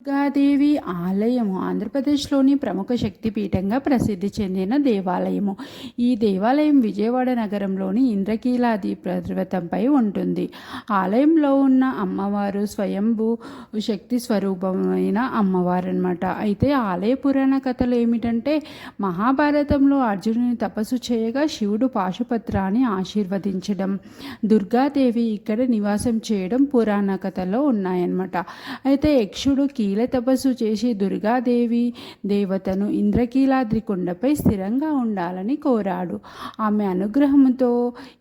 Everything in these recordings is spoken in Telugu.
దుర్గాదేవి ఆలయము ఆంధ్రప్రదేశ్లోని ప్రముఖ శక్తిపీఠంగా ప్రసిద్ధి చెందిన దేవాలయము. ఈ దేవాలయం విజయవాడ నగరంలోని ఇంద్రకీలాది పర్వతంపై ఉంటుంది. ఆలయంలో ఉన్న అమ్మవారు స్వయంభూ శక్తి స్వరూపమైన అమ్మవారు అనమాట అయితే ఆలయ పురాణ కథలు ఏమిటంటే మహాభారతంలో అర్జునుని తపస్సు చేయగా శివుడు పాశుపత్రాన్ని ఆశీర్వదించడం దుర్గాదేవి ఇక్కడ నివాసం చేయడం పురాణ కథలో ఉన్నాయన్నమాట. అయితే యక్షుడు కీల తపస్సు చేసి దుర్గాదేవి దేవతను ఇంద్రకీలాద్రి కొండపై స్థిరంగా ఉండాలని కోరాడు. ఆమె అనుగ్రహంతో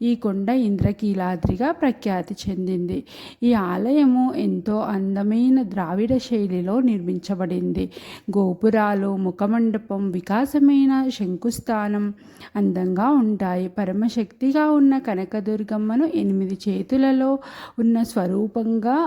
ఈ కొండ ఇంద్రకీలాద్రిగా ప్రఖ్యాతి చెందింది. ఈ ఆలయము ఎంతో అందమైన ద్రావిడ శైలిలో నిర్మించబడింది. గోపురాలు ముఖమండపం వికాసమైన శంకుస్థానం అందంగా ఉంటాయి. పరమశక్తిగా ఉన్న కనకదుర్గమ్మను ఎనిమిది చేతులలో ఉన్న స్వరూపంగా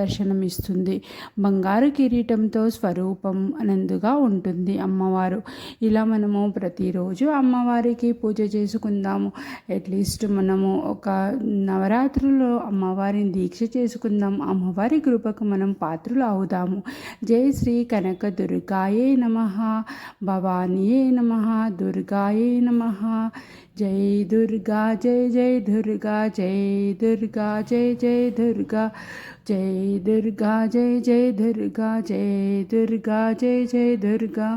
దర్శనమిస్తుంది. బంగారు కిరీటంతో స్వరూపం అనందుగా ఉంటుంది అమ్మవారు. ఇలా మనము ప్రతిరోజు అమ్మవారికి పూజ చేసుకుందాము. అట్లీస్ట్ మనము ఒక నవరాత్రుల్లో అమ్మవారిని దీక్ష చేసుకుందాం. అమ్మవారి కృపకు మనం పాత్రలు అవుదాము జై శ్రీ కనక దుర్గాయే నమ. భవానీయే నమ. దుర్గాయే నమ. జై దుర్గా జై జై దుర్గా జై దుర్గా జై జై దుర్గా. జై దుర్గా జై జై దుర్గా జై దుర్గా జై జై దుర్గా